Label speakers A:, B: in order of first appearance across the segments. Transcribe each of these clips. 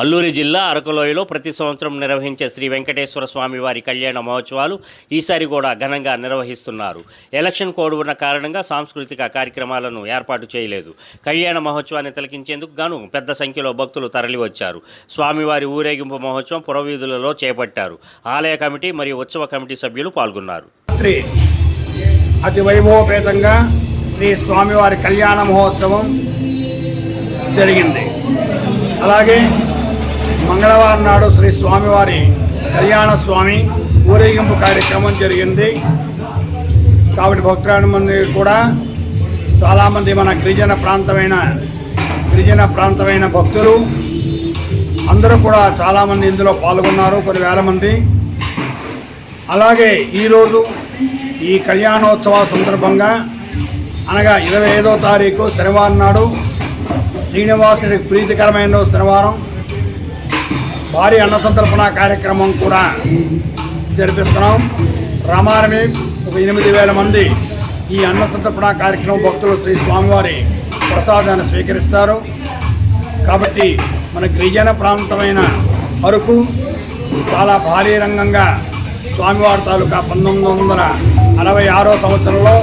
A: అల్లూరి జిల్లా అరకులోయలో ప్రతి సంవత్సరం నిర్వహించే శ్రీ వెంకటేశ్వర స్వామి వారి కళ్యాణ మహోత్సవాలు ఈసారి కూడా ఘనంగా నిర్వహిస్తున్నారు. ఎలక్షన్ కోడ్ ఉన్న కారణంగా సాంస్కృతిక కార్యక్రమాలను ఏర్పాటు చేయలేదు. కళ్యాణ మహోత్సవాన్ని తిలకించేందుకు గాను పెద్ద సంఖ్యలో భక్తులు తరలివచ్చారు. స్వామివారి ఊరేగింపు మహోత్సవం పురవీధులలో చేపట్టారు. ఆలయ కమిటీ మరియు ఉత్సవ కమిటీ సభ్యులు పాల్గొన్నారు.
B: అతి వైభవపేతంగా శ్రీ స్వామివారి కళ్యాణ మహోత్సవం జరిగింది. అలాగే మంగళవారం నాడు శ్రీ స్వామివారి కళ్యాణ స్వామి ఊరేగింపు కార్యక్రమం జరిగింది. కాబట్టి భక్తురాని మంది కూడా చాలామంది మన గిరిజన ప్రాంతమైన గిరిజన ప్రాంతమైన భక్తులు అందరూ కూడా చాలామంది ఇందులో పాల్గొన్నారు కొన్ని వేల మంది. అలాగే ఈరోజు ఈ కళ్యాణోత్సవ సందర్భంగా అనగా ఇరవై ఐదో తారీఖు శనివారం నాడు శ్రీనివాసుడికి ప్రీతికరమైన శనివారం భారీ అన్న సంతర్పణ కార్యక్రమం కూడా జరిపిస్తున్నాం. రామారమి ఒక ఎనిమిది వేల మంది ఈ అన్న సంతర్పణ కార్యక్రమం భక్తులు శ్రీ స్వామివారి ప్రసాదాన్ని స్వీకరిస్తారు. కాబట్టి మన గిరిజన ప్రాంతమైన అరకు చాలా భారీ రంగంగా స్వామివారి తాలూకా పంతొమ్మిది వందల అరవై ఆరో సంవత్సరంలో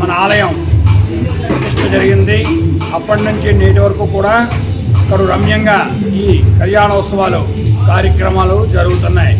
B: మన ఆలయం ప్రతిష్ట జరిగింది. అప్పటి నుంచి నేటి వరకు కూడా ఇక్కడ రమ్యంగా ఈ కళ్యాణోత్సవాలు కార్యక్రమాలు జరుగుతున్నాయి.